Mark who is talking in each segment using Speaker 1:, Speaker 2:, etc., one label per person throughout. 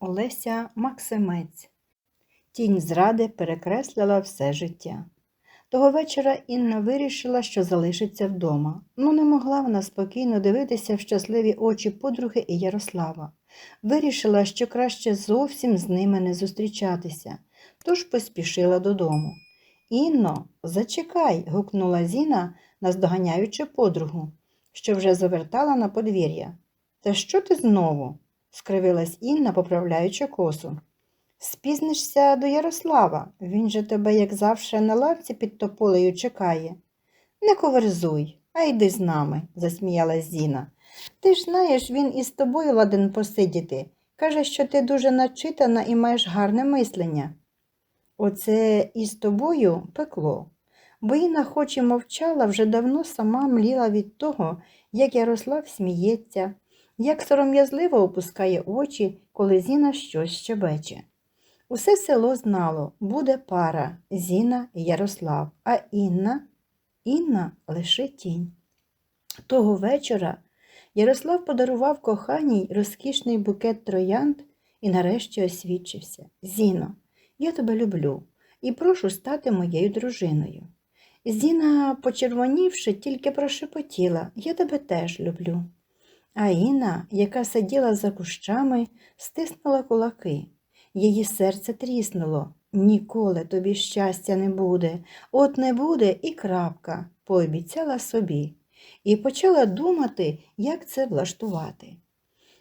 Speaker 1: Олеся Максимець. Тінь зради перекреслила все життя. Того вечора Інна вирішила, що залишиться вдома. Ну не могла вона спокійно дивитися в щасливі очі подруги і Ярослава. Вирішила, що краще зовсім з ними не зустрічатися, тож поспішила додому. Інно, зачекай. гукнула Зіна, наздоганяючи подругу, що вже завертала на подвір'я. Та що ти знову? Скривилась Інна, поправляючи косу. Спізнишся до Ярослава, він же тебе, як завше, на лавці під тополею чекає. Не коверзуй, а йди з нами, засміялась Зіна. Ти ж знаєш, він із тобою ладен посидіти. Каже, що ти дуже начитана і маєш гарне мислення. Оце із тобою пекло. Бо Інна хоч і мовчала, вже давно сама мліла від того, як Ярослав сміється, як сором'язливо опускає очі, коли Зіна щось щебече. Усе село знало, буде пара Зіна і Ярослав, а Інна Інна лише тінь. Того вечора Ярослав подарував коханій розкішний букет троянд і нарешті освідчився. Зіно, я тебе люблю і прошу стати моєю дружиною. Зіна, почервонівши, тільки прошепотіла Я тебе теж люблю. А Інна, яка сиділа за кущами, стиснула кулаки. Її серце тріснуло. Ніколи тобі щастя не буде, от не буде і крапка, пообіцяла собі, і почала думати, як це влаштувати.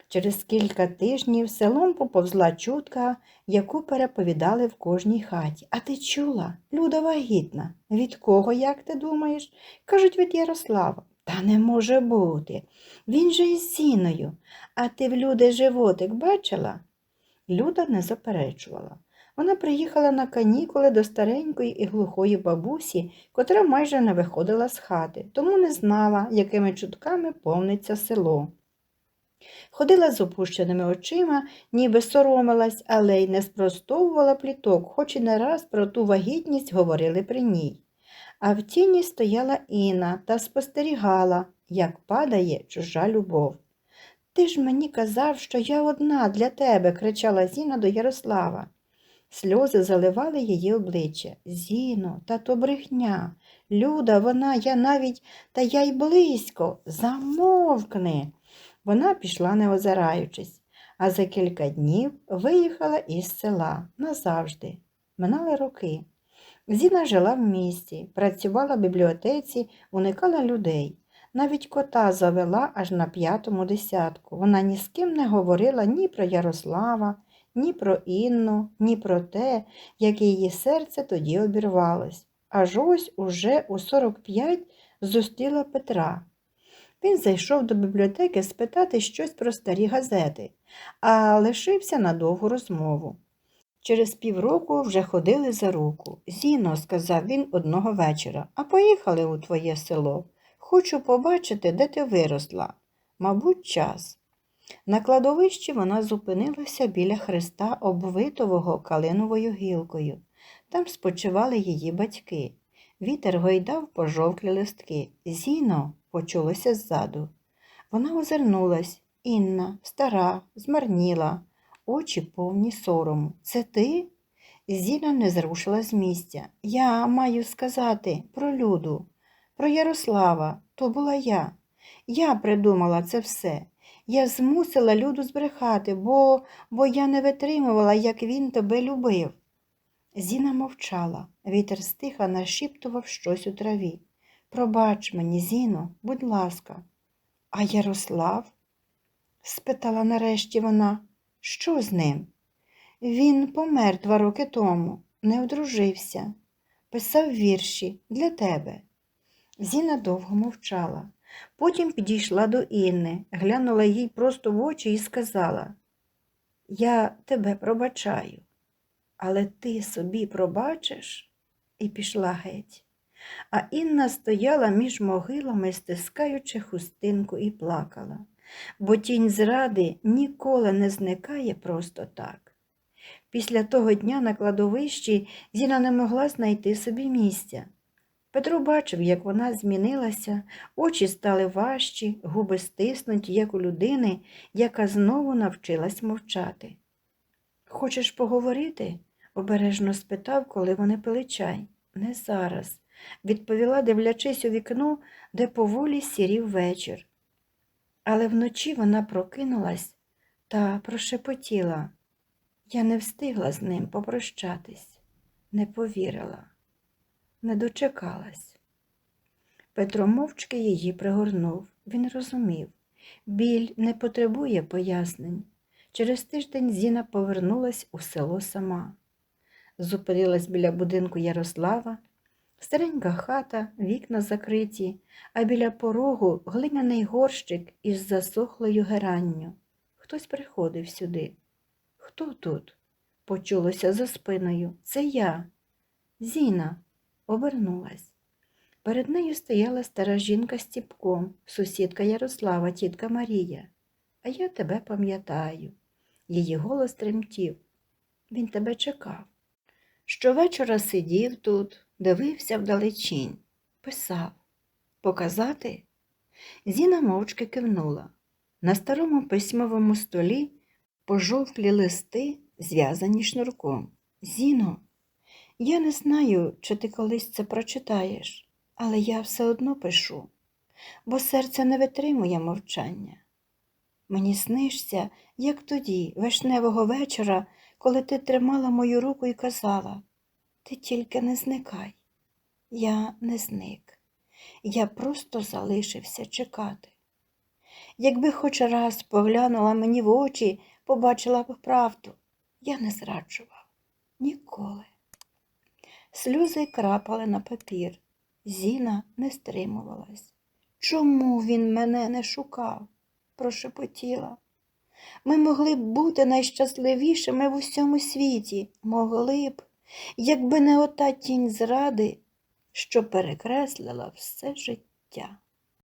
Speaker 1: Через кілька тижнів селом поповзла чутка, яку переповідали в кожній хаті. А ти чула? Люда вагітна. Від кого, як ти думаєш? Кажуть, від Ярослава. Та не може бути. Він же із Зіною. А ти в люди животик бачила? Люда не заперечувала. Вона приїхала на канікули до старенької і глухої бабусі, котра майже не виходила з хати, тому не знала, якими чутками повниться село. Ходила з опущеними очима, ніби соромилась, але й не спростовувала пліток, хоч і не раз про ту вагітність говорили при ній. А в тіні стояла Інна та спостерігала, як падає чужа любов. Ти ж мені казав, що я одна для тебе, кричала Зіна до Ярослава. Сльози заливали її обличчя. Зіно, та то брехня. Люда, вона, я навіть, та я й близько. Замовкни. Вона пішла, не озираючись, а за кілька днів виїхала із села назавжди. Минали роки. Зіна жила в місті, працювала в бібліотеці, уникала людей. Навіть кота завела аж на п'ятому десятку. Вона ні з ким не говорила ні про Ярослава, ні про Інну, ні про те, як її серце тоді обірвалось. Аж ось уже у 45 зустріла Петра. Він зайшов до бібліотеки спитати щось про старі газети, а лишився на довгу розмову. Через півроку вже ходили за руку. Зіно, сказав він одного вечора, а поїхали у твоє село. Хочу побачити, де ти виросла. Мабуть, час. На кладовищі вона зупинилася біля хреста, обвитового калиновою гілкою. Там спочивали її батьки. Вітер гойдав пожовклі листки. Зіно, почулося ззаду. Вона озирнулась. Інна, стара, змарніла, очі повні сорому. Це ти? Зіна не зрушила з місця. Я маю сказати про люду, про Ярослава. То була я. Я придумала це все. Я змусила люду збрехати, бо, бо я не витримувала, як він тебе любив. Зіна мовчала, вітер стиха нашіптував щось у траві. Пробач мені, Зіно, будь ласка. А Ярослав? спитала нарешті вона, що з ним? Він помер два роки тому, не одружився, писав вірші для тебе. Зіна довго мовчала. Потім підійшла до Інни, глянула їй просто в очі і сказала Я тебе пробачаю, але ти собі пробачиш? І пішла геть. А Інна стояла між могилами, стискаючи хустинку, і плакала, бо тінь зради ніколи не зникає просто так. Після того дня на кладовищі Зіна не могла знайти собі місця. Петро бачив, як вона змінилася, очі стали важчі, губи стиснуті, як у людини, яка знову навчилась мовчати. Хочеш поговорити? обережно спитав, коли вони пили чай. Не зараз, відповіла, дивлячись у вікно, де поволі сірів вечір. Але вночі вона прокинулась та прошепотіла. Я не встигла з ним попрощатись, не повірила, не дочекалась. Петро мовчки її пригорнув. Він розумів, біль не потребує пояснень. Через тиждень Зіна повернулась у село сама. Зупинилась біля будинку Ярослава, старенька хата, вікна закриті, а біля порогу глиняний горщик із засохлою геранню. Хтось приходив сюди. Хто тут? Почулося за спиною. Це я. Зіна обернулась. Перед нею стояла стара жінка з ціпком, сусідка Ярослава, тітка Марія. А я тебе пам'ятаю. Її голос тремтів. Він тебе чекав. Щовечора сидів тут, дивився вдалечінь, писав. Показати? Зіна мовчки кивнула. На старому письмовому столі пожовклі листи, зв'язані шнурком. Зіно, я не знаю, чи ти колись це прочитаєш, але я все одно пишу, бо серце не витримує мовчання. Мені снишся, як тоді, вишневого вечора, коли ти тримала мою руку і казала, ти тільки не зникай. Я не зник. Я просто залишився чекати. Якби хоч раз поглянула мені в очі, побачила б правду, я не зраджував ніколи. Сльози крапали на папір. Зіна не стримувалась. Чому він мене не шукав? прошепотіла. Ми могли б бути найщасливішими в усьому світі, могли б, якби не ота тінь зради, що перекреслила все життя.